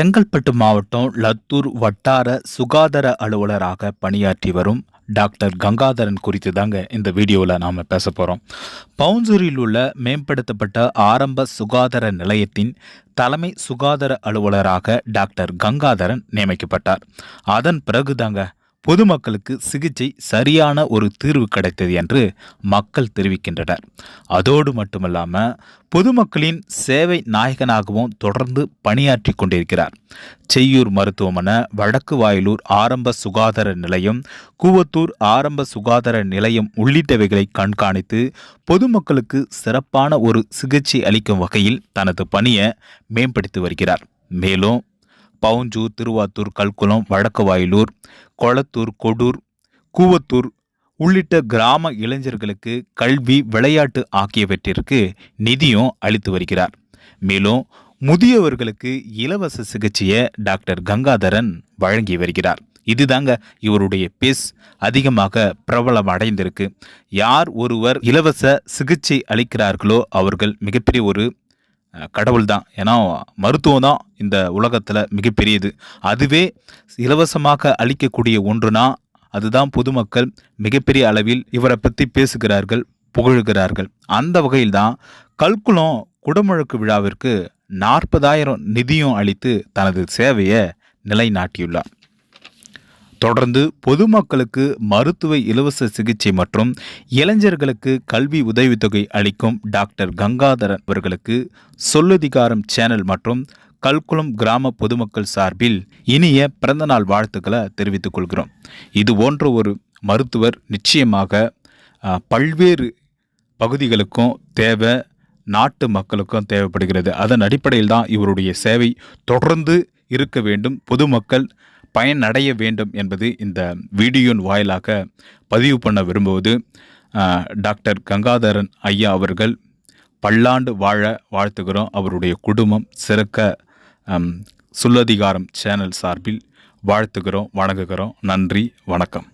செங்கல்பட்டு மாவட்டம் லத்தூர் வட்டார சுகாதார அலுவலராக பணியாற்றி வரும் டாக்டர் கங்காதரன் குறித்து தாங்க இந்த வீடியோவில் நாம் பேச போகிறோம் பவுன்சூரில் உள்ள மேம்படுத்தப்பட்ட ஆரம்ப சுகாதார நிலையத்தின் தலைமை சுகாதார அலுவலராக டாக்டர் கங்காதரன் நியமிக்கப்பட்டார். அதன் பிறகு தாங்க பொதுமக்களுக்கு சிகிச்சை சரியான ஒரு தீர்வு கிடைத்தது என்று மக்கள் தெரிவிக்கின்றனர். அதோடு மட்டுமல்லாமல் பொதுமக்களின் சேவை நாயகனாகவும் தொடர்ந்து பணியாற்றி கொண்டிருக்கிறார். செய்யூர் மருத்துவமனை வடக்கு வாயிலூர் ஆரம்ப சுகாதார நிலையம் கூவத்தூர் ஆரம்ப சுகாதார நிலையம் உள்ளிட்டவைகளை கண்காணித்து பொதுமக்களுக்கு சிறப்பான ஒரு சிகிச்சை அளிக்கும் வகையில் தனது பணியை மேம்படுத்தி வருகிறார். மேலும் பவுஞ்சூர் திருவாத்தூர் கல்குளம் வடக்கு வாயிலூர் கொளத்தூர் கொடூர் கூவத்தூர் உள்ளிட்ட கிராம இளைஞர்களுக்கு கல்வி விளையாட்டு ஆகியவற்றிற்கு நிதியும் அளித்து வருகிறார். மேலும் முதியவர்களுக்கு இலவச சிகிச்சையை டாக்டர் கங்காதரன் வழங்கி வருகிறார். இதுதாங்க இவருடைய பேஸ். அதிகமாக பிரபலம் அடைந்திருக்கு. யார் ஒருவர் இலவச சிகிச்சை அளிக்கிறார்களோ அவர்கள் மிகப்பெரிய ஒரு கடவுள் தான் ஏன்னா மருத்துவம் தான் இந்த உலகத்தில் மிகப்பெரியது. அதுவே இலவசமாக அளிக்கக்கூடிய ஒன்றுனா அதுதான் பொதுமக்கள் மிகப்பெரிய அளவில் இவரை பற்றி பேசுகிறார்கள் புகழுகிறார்கள். அந்த வகையில் தான் கல்குளம் குடமுழக்கு விழாவிற்கு நாற்பதாயிரம் நிதியும் அளித்து தனது சேவையை நிலைநாட்டியுள்ளார். தொடர்ந்து பொதுமக்களுக்கு மருத்துவ இலவச சிகிச்சை மற்றும் இளைஞர்களுக்கு கல்வி உதவித்தொகை அளிக்கும் டாக்டர் கங்காதரன் அவர்களுக்கு சொல்லதிகாரம் சேனல் மற்றும் கல்குளம் கிராம பொதுமக்கள் சார்பில் இனிய பிறந்தநாள் வாழ்த்துக்களை தெரிவித்துக் கொள்கிறோம். இது போன்ற ஒரு மருத்துவர் நிச்சயமாக பல்வேறு பகுதிகளுக்கும் தேவை நாட்டு மக்களுக்கும் தேவைப்படுகிறது. அதன் அடிப்படையில் தான் இவருடைய சேவை தொடர்ந்து இருக்க வேண்டும். பொதுமக்கள் பயனடைய வேண்டும் என்பது இந்த வீடியோன் வாயிலாக பதிவு பண்ண விரும்புவது டாக்டர் கங்காதரன் ஐயா அவர்கள். பல்லாண்டு வாழ வாழ்த்துகிறோம். அவருடைய குடும்பம் சிறக்க சொல்லதிகாரம் சேனல் சார்பில் வாழ்த்துகிறோம் வணங்குகிறோம். நன்றி வணக்கம்.